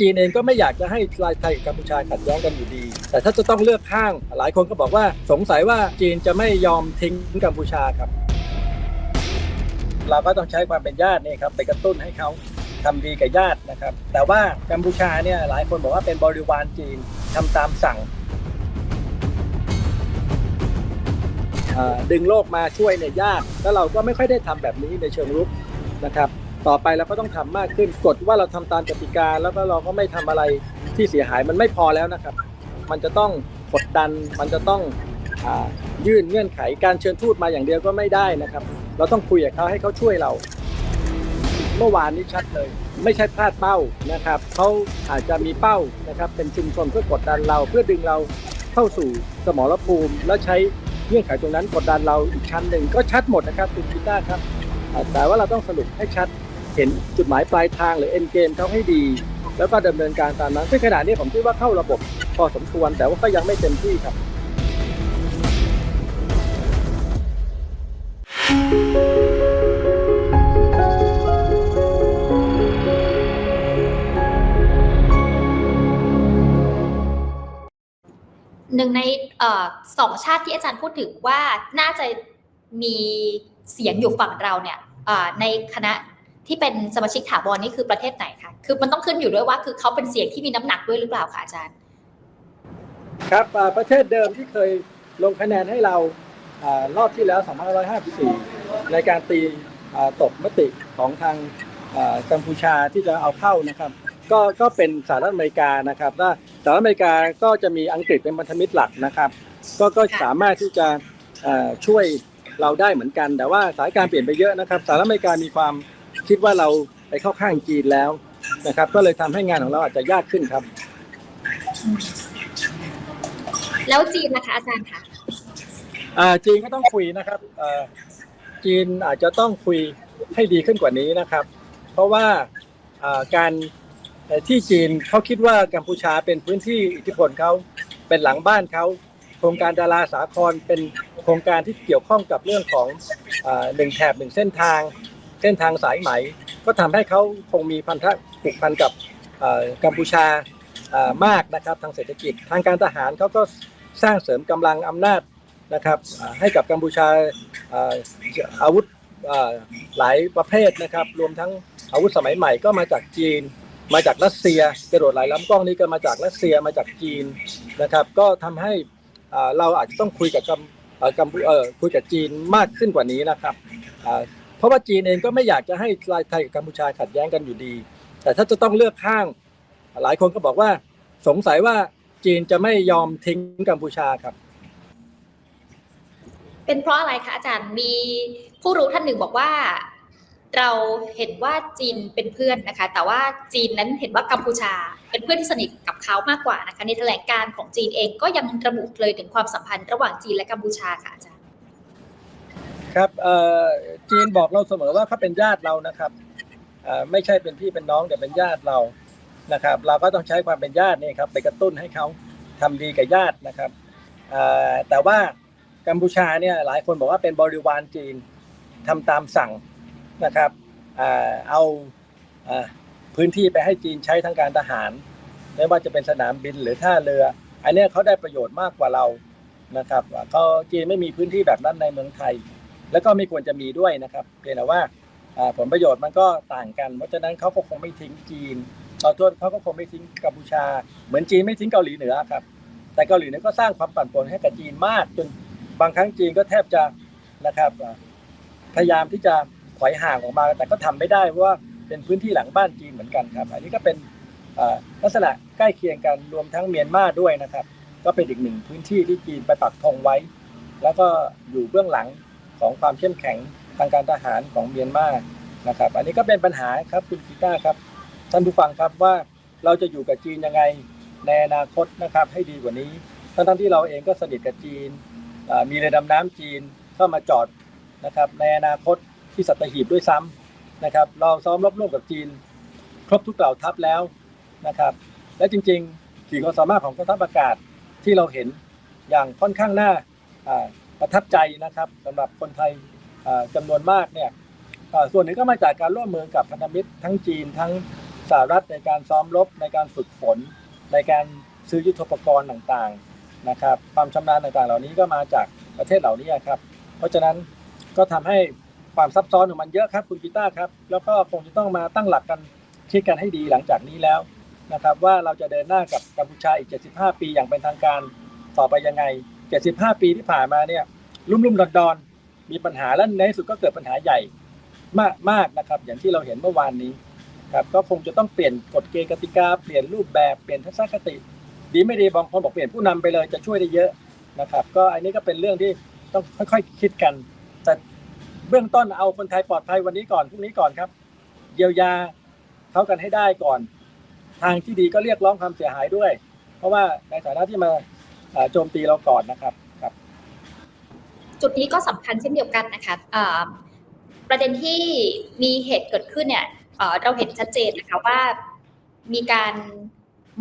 จีนเองก็ไม่อยากจะให้ลายไทยกับกัมพูชาขัดแย้งกันอยู่ดี แต่ถ้าจะต้องเลือกข้าง หลายคนก็บอกว่าสงสัยว่าจีนจะไม่ยอมทิ้งกัมพูชาครับ เราก็ต้องใช้ความเป็นญาตินี่ครับไปกระตุ้นให้เขาทำดีกับญาตินะครับ แต่ว่ากัมพูชาเนี่ยหลายคนบอกว่าเป็นบริวารจีนทำตามสั่งดึงโลกมาช่วยเนี่ยยาก แล้วเราก็ไม่ค่อยได้ทำแบบนี้ในเชิงรุกนะครับ ต่อไปเราก็ต้องทำมากขึ้นกฎว่าเราทำตามกติกาแล้วก็เราก็ไม่ทำอะไรที่เสียหายมันไม่พอแล้วนะครับ มันจะต้องกดดัน มันจะต้องอยื่นเงื่อนไขการเชิญทูตมาอย่างเดียวก็ไม่ได้นะครับ เราต้องคุยกับเขาให้เขาช่วยเรา เมื่อวานนี้ชัดเลย ไม่ใช่พลาดเป้านะครับเขาอาจจะมีเป้านะครับ เป็นชุมชนเพื่อกดดันเราเพื่อดึงเราเข้าสู่สมรภูมิ แล้วใช้เงื่อนไขตรงนั้นกดดันเราอีกชั้นหนึ่งก็ชัดหมดนะครับคุณพีต้าครับแต่ว่าเราต้องสรุปให้ชัด เห็นจุดหมายปลายทางหรือเอ็นเกมเขาให้ดี แล้วก็ดำเนินการตามนั้นซึ่งขณะนี้ผมคิดว่าเข้าระบบพอสมควรแต่ว่าก็ยังไม่เต็มที่ครับหนึ่งในอสองชาติที่อาจารย์พูดถึงว่าน่าจะมีเสียงอยู่ฝั่งเราเนี่ยในคณะ ที่เป็นสมาชิกถาวรนี่คือประเทศไหนคะคือมันต้องขึ้นอยู่ด้วยว่า คือเขาเป็นเสียงที่มีน้ำหนักด้วยหรือเปล่าคะอาจารย์ ครับอ่าประเทศเดิมที่เคยลงคะแนนให้เราอารอบที่แล้ว 2554 ในการตีอ่าตกมติของทางอ่ากัมพูชาที่จะเอาเข้านะครับ ก็ก็เป็นสหรัฐอเมริกานะครับถ้าสหรัฐอเมริกาก็จะมีอังกฤษเป็นพันธมิตรหลักนะครับ ก็ก็สามารถที่จะอ่าช่วยเราได้เหมือนกัน แต่ว่าสถานการณ์เปลี่ยนไปเยอะนะครับสหรัฐอเมริกามีความ คิดว่าเราไปเข้าข้างจีนแล้วนะครับ ก็เลยทำให้งานของเราอาจจะยากขึ้นครับ แล้วจีนนะคะอาจารย์คะอ่าจีนก็ต้องคุยนะครับอ่าจีนอาจจะต้องคุยให้ดีขึ้นกว่านี้นะครับ เพราะว่าอ่าการเอ่อที่จีนเขาคิดว่ากัมพูชาเป็นพื้นที่อิทธิพลเขาเป็นหลังบ้านเขาโครงการดาราสาครเป็นโครงการที่เกี่ยวข้องกับเรื่องของอาหนึ่งแถบหนึ่งเส้นทาง เส้นทางสายไหม ก็ทำให้เขาคงมีพันธะผูกพันกับกัมพูชามากนะครับทางเศรษฐกิจ ทางการทหารเขาก็สร้างเสริมกำลังอำนาจนะครับให้กับกัมพูชาอาวุธหลายประเภทนะครับ รวมทั้งอาวุธสมัยใหม่ก็มาจากจีน มาจากรัสเซียกระโดดหลายลำกล้องนี่ก็มาจากรัสเซียมาจากจีนนะครับ ก็ทำให้เราอาจจะต้องคุยกับกัมกัมพูคุยกับจีนมากขึ้นกว่านี้นะครับ ราะว่าจีนเองก็ไม่อยากจะให้ลายไทยกับกัมพูชาขัดแย้งกันอยู่ดี แต่ถ้าจะต้องเลือกข้าง หลายคนก็บอกว่าสงสัยว่าจีนจะไม่ยอมทิ้งกัมพูชาครับ เป็นเพราะอะไรคะอาจารย์มีผู้รู้ท่านหนึ่งบอกว่าเราเห็นว่าจีนเป็นเพื่อนนะคะ แต่ว่าจีนนั้นเห็นว่ากัมพูชา เป็นเพื่อนที่สนิทกับเขามากกว่านะคะในแถลงการของจีนเองก็ยังระบุเลยถึงความสัมพันธ์ระหว่างจีนและกัมพูชาค่ะอาจารย์ ครับจีนบอกเราเสมอว่าเขาเป็นญาติเรานะครับไม่ใช่เป็นพี่เป็นน้องแต่เป็นญาติเรานะครับ เราก็ต้องใช้ความเป็นญาตินี่ครับไปกระตุ้นให้เขาทำดีกับญาตินะครับแต่ว่ากัมพูชาเนี่ยหลายคนบอกว่าเป็นบริวารจีนทำตามสั่งนะครับเอาพื้นที่ไปให้จีนใช้ทางการทหาร ไม่ว่าจะเป็นสนามบินหรือท่าเรือ อันนี้เขาได้ประโยชน์มากกว่าเรานะครับเขาจีนไม่มีพื้นที่แบบนั้นในเมืองไทย แล้วก็ไม่ควรจะมีด้วยนะครับเพียงแต่ว่าผลประโยชน์มันก็ต่างกัน เพราะฉะนั้นเขาก็คงไม่ทิ้งจีนขอโทษเขาก็คงไม่ทิ้งกัมพูชา เหมือนจีนไม่ทิ้งเกาหลีเหนือครับ แต่เกาหลีเหนือก็สร้างความปั่นป่วนให้กับจีนมาก จนบางครั้งจีนก็แทบจะนะครับพยายามที่จะถอยห่างออกมา แต่ก็ทำไม่ได้เพราะว่าเป็นพื้นที่หลังบ้านจีนเหมือนกันครับ อันนี้ก็เป็นลักษณะใกล้เคียงกันรวมทั้งเมียนมาด้วยนะครับ ก็เป็นอีกหนึ่งพื้นที่ที่จีนไปปักธงไว้ แล้วก็อยู่เบื้องหลัง ของความเข้มแข็งทางการทหารของเมียนมานะครับ อันนี้ก็เป็นปัญหาครับคุณกีต้าครับ ท่านผู้ฟังครับว่าเราจะอยู่กับจีนยังไงในอนาคตนะครับให้ดีกว่านี้ทั้งๆที่เราเองก็สนิทกับจีนมีเรือดำน้ำจีนเข้ามาจอดนะครับในอนาคตที่สัตหีบด้วยซ้ำนะครับ เราซ้อมรบร่วมกับจีน ครบทุกเหล่าทัพแล้วนะครับ และจริงๆขีดความสามารถของกองทัพอากาศที่เราเห็นอย่างค่อนข้างน่า ประทับใจนะครับสำหรับคนไทยจำานวนมากเนี่ยส่วนหนึ่งก็มาจากการร่วมมือกับพันธมิตรทั้งจีนทั้งสหรัฐในการซ้อมรบในการฝึกฝน ในการซื้อยุทโธปกรณ์ต่างๆนะครับความชำนาญต่างๆ เหล่านี้ก็มาจากประเทศเหล่านี้ครับ เพราะฉะนั้นก็ทำให้ความซับซ้อนของมันเยอะครับคุณกีตาร์ครับ แล้วก็คงจะต้องมาตั้งหลักกันคิดกันให้ดีหลังจากนี้แล้วนะครับว่าเราจะเดินหน้ากับกัมพูชาอีก 75 ปีอย่างเป็นทางการต่อไปยังไง 75 ปีที่ผ่านมาเนี่ยลุ่มๆดอนๆมีปัญหาและในที่สุดก็เกิดปัญหาใหญ่มากมากนะครับ อย่างที่เราเห็นเมื่อวานนี้ครับก็คงจะต้องเปลี่ยนกฎเกณฑ์กติกา เปลี่ยนรูปแบบเปลี่ยนทัศนคติ ดีไม่ดีบางคนบอกเปลี่ยนผู้นำไปเลยจะช่วยได้เยอะนะครับ ก็อันนี้ก็เป็นเรื่องที่ต้องค่อยๆคิดกัน แต่เบื้องต้นเอาคนไทยปลอดภัยวันนี้ก่อนพรุ่งนี้ก่อนครับ เยียวยาเขากันให้ได้ก่อน ทางที่ดีก็เรียกร้องความเสียหายด้วย เพราะว่าในฐานะที่มา โจมตีเราก่อนนะครับครับ จุดนี้ก็สำคัญเช่นเดียวกันนะคะประเด็นที่มีเหตุเกิดขึ้นเนี่ยเราเห็นชัดเจนนะคะว่ามีการ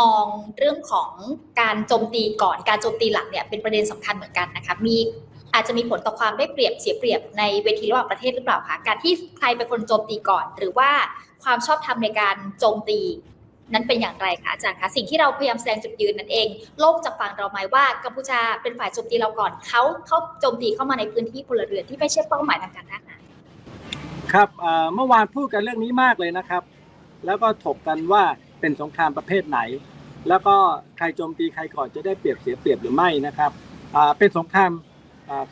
มองเรื่องของการโจมตีก่อนการโจมตีหลังเนี่ยเป็นประเด็นสำคัญเหมือนกันนะคะมีอาจจะมีผลต่อความได้เปรียบเสียเปรียบในเวทีระหว่างประเทศหรือเปล่าคะการที่ใครเป็นคนโจมตีก่อน หรือว่าความชอบธรรมในการโจมตี นั้นเป็นอย่างไรคะอาจารย์คะสิ่งที่เราพยายามแสดงจุดยืนนั่นเอง โลกจะฟังเราไหมว่ากัมพูชาเป็นฝ่ายโจมตีเราก่อนเขาเขาโจมตีเข้ามาในพื้นที่พลเรือนที่ไม่ใช่เป้าหมายทางการทหารครับเมื่อวานพูดกันเรื่องนี้มากเลยนะครับ แล้วก็ถกกันว่าเป็นสงครามประเภทไหน แล้วก็ใครโจมตีใครก่อนจะได้เปรียบเสียเปรียบหรือไม่นะครับเป็นสงคราม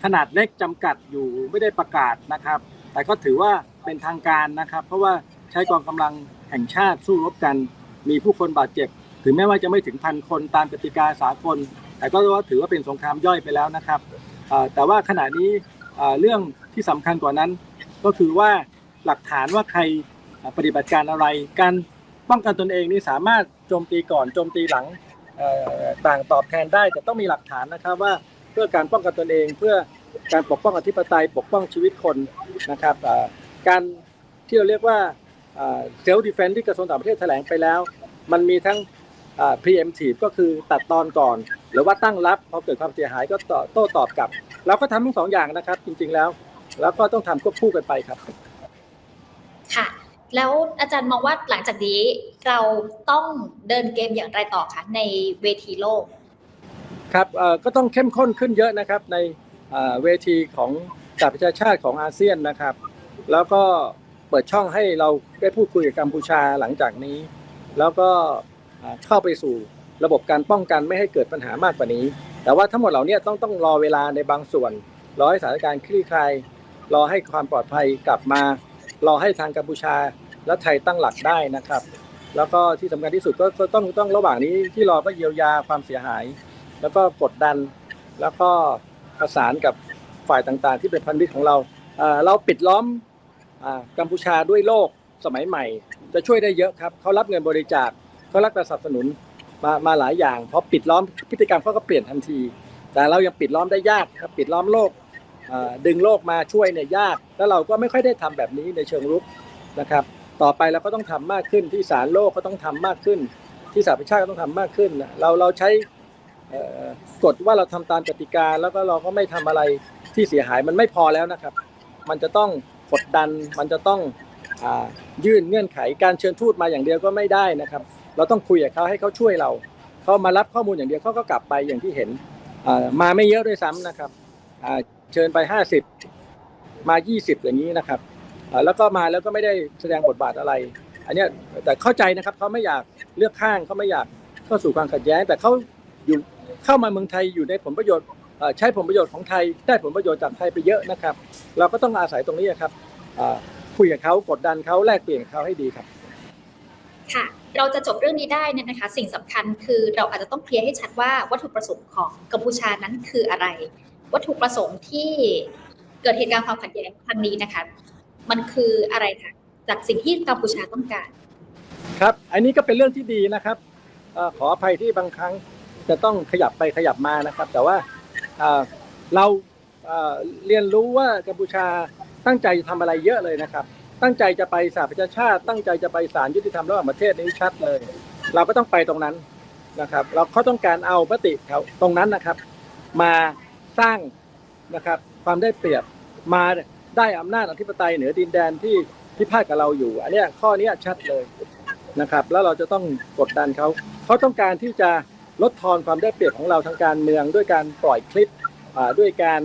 ขนาดเล็กจำกัดอยู่ไม่ได้ประกาศนะครับ แต่ก็ถือว่าเป็นทางการนะครับ เพราะว่าใช้กองกำลังแห่งชาติสู้รบกัน มีผู้คนบาดเจ็บ ถึงแม้ว่าจะไม่ถึงพันคนตามกติกาสากล แต่ก็ว่าถือว่าเป็นสงครามย่อยไปแล้วนะครับ แต่ว่าขณะนี้เรื่องที่สำคัญกว่านั้น ก็คือว่าหลักฐานว่าใครปฏิบัติการอะไร การป้องกันตนเองนี่สามารถโจมตีก่อนโจมตีหลังต่างตอบแทนได้แต่ต้องมีหลักฐานนะครับว่าเพื่อการป้องกันตนเองเพื่อการปกป้องอธิปไตยปกป้องชีวิตคนนะครับการที่เราเรียกว่าเซลล์ดิเฟนที่กระทรวงต่างประเทศแถลงไปแล้ว มันมีทั้งอ่า preemptive ก็คือตัดตอนก่อน หรือว่าตั้งรับพอเกิดความเสียหายก็ต่อโต้ตอบกลับ เราก็ทำทั้งสองอย่างนะครับ จริงๆแล้ว แล้วก็ต้องทำควบคู่กันไปครับ ค่ะ แล้วอาจารย์มองว่าหลังจากนี้เราต้องเดินเกมอย่างไรต่อคะในเวทีโลก ครับเอ่อก็ต้องเข้มข้นขึ้นเยอะนะครับ ในเอ่อเวทีของสหประชาชาติของอาเซียนนะครับ แล้วก็เปิดช่องให้เราได้พูดคุยกับกัมพูชาหลังจากนี้ แล้วก็เข้าไปสู่ระบบการป้องกันไม่ให้เกิดปัญหามากกว่านี้ แต่ว่าทั้งหมดเหล่านี้ต้องต้องรอเวลาในบางส่วน รอให้สถานการณ์คลี่คลายรอให้ความปลอดภัยกลับมา รอให้ทางกัมพูชาและไทยตั้งหลักได้นะครับ แล้วก็ที่สำคัญที่สุดก็ต้องต้องระหว่างนี้ที่รอก็เยียวยาความเสียหาย แล้วก็กดดัน แล้วก็ประสานกับฝ่ายต่างๆ ที่เป็นพันธมิตรของเรา เราปิดล้อมอกัมพูชาด้วยโลกสมัยใหม่ จะช่วยได้เยอะครับเขารับเงินบริจาคเขารับการสนับสนุนมามาหลายอย่างพอปิดล้อมพฤติกรรมเขาก็เปลี่ยนทันที แต่เรายังปิดล้อมได้ยากครับปิดล้อมโลกดึงโลกมาช่วยเนี่ยยาก แล้วเราก็ไม่ค่อยได้ทำแบบนี้ในเชิงรุกนะครับ ต่อไปเราก็ต้องทำมากขึ้นที่ศาลโลกก็ต้องทำมากขึ้นที่สหประชาติก็ต้องทำมากขึ้น เราเราใช้กฎว่าเราทำตามกติกาแล้วก็เราก็ไม่ทำอะไรที่เสียหายมันไม่พอแล้วนะครับ มันจะต้องกดดันมันจะต้อง ยื่นเงื่อนไขการเชิญทูตมาอย่างเดียวก็ไม่ได้นะครับ เราต้องคุยกับเขาให้เขาช่วยเราเขามารับข้อมูลอย่างเดียวเขาก็กลับไปอย่างที่เห็นมาไม่เยอะด้วยซ้ำนะครับเชิญไป 50 มา 20 อย่างนี้นะครับแล้วก็มาแล้วก็ไม่ได้แสดงบทบาทอะไร อันนี้แต่เข้าใจนะครับเขาไม่อยากเลือกข้างเขาไม่อยากเข้าสู่ความขัดแย้ง แต่เขาอยู่เข้ามาเมืองไทยอยู่ในผลประโยชน์ใช้ผลประโยชน์ของไทยได้ผลประโยชน์จากไทยไปเยอะนะครับ เราก็ต้องอาศัยตรงนี้ครับ คุยกับเขากดดันเขาแลกเปลี่ยนกับเขาให้ดีครับ ค่ะ เราจะจบเรื่องนี้ได้เนี่ยนะคะ สิ่งสำคัญคือเราอาจจะต้องเคลียร์ให้ชัดว่าวัตถุประสงค์ของกัมพูชานั้นคืออะไร วัตถุประสงค์ที่เกิดเหตุการณ์ความขัดแย้งครั้งนี้นะคะ มันคืออะไรคะจากสิ่งที่กัมพูชาต้องการ ครับ อันนี้ก็เป็นเรื่องที่ดีนะครับเอ่อขออภัยที่บางครั้งจะต้องขยับไปขยับมานะครับ แต่ว่าเอ่อเราเอ่อเรียนรู้ว่ากัมพูชา ตั้งใจจะทำอะไรเยอะเลยนะครับ ตั้งใจจะไปสหประชาชาติ ตั้งใจจะไปศาลยุติธรรมระหว่างประเทศนี้ชัดเลย เราก็ต้องไปตรงนั้นนะครับ เราเขาต้องการเอามติแถวตรงนั้นนะครับ มาสร้างนะครับความได้เปรียบมาได้อำนาจอธิปไตยเหนือดินแดนที่พิพาทกับเราอยู่ อันนี้ข้อนี้ชัดเลยนะครับ แล้วเราจะต้องกดดันเขาเขาต้องการที่จะลดทอนความได้เปรียบของเราทางการเมืองด้วยการปล่อยคลิปด้วยการ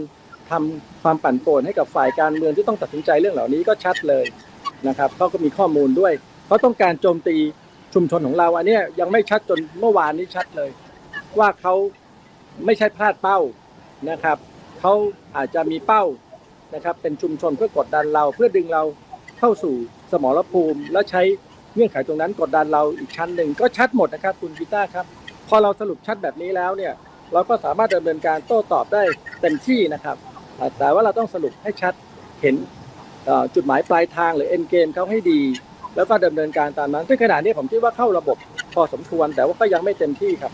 ทำความปั่นป่วนให้กับฝ่ายการเมืองที่ต้องตัดสินใจเรื่องเหล่านี้ก็ชัดเลยนะครับเขาก็มีข้อมูลด้วยเขาต้องการโจมตีชุมชนของเราอันเนี้ยยังไม่ชัดจนเมื่อวานนี้ชัดเลย ว่าเขาไม่ใช่พลาดเป้านะครับเขาอาจจะมีเป้านะครับเป็นชุมชนเพื่อกดดันเราเพื่อดึงเราเข้าสู่สมรภูมิ และใช้เงื่อนไขตรงนั้นกดดันเราอีกชั้นหนึ่งก็ชัดหมดนะครับคุณกีตาร์ครับพอเราสรุปชัดแบบนี้แล้วเนี่ยเราก็สามารถดำเนินการโต้ตอบได้เต็มที่นะครับ แต่ว่าเราต้องสรุปให้ชัดเห็นจุดหมายปลายทางหรือเอ็นเกมเขาให้ดี แล้วก็ดำเนินการตามนั้นซึ่งขณะนี้ผมคิดว่าเข้าระบบพอสมควรแต่ว่าก็ยังไม่เต็มที่ครับ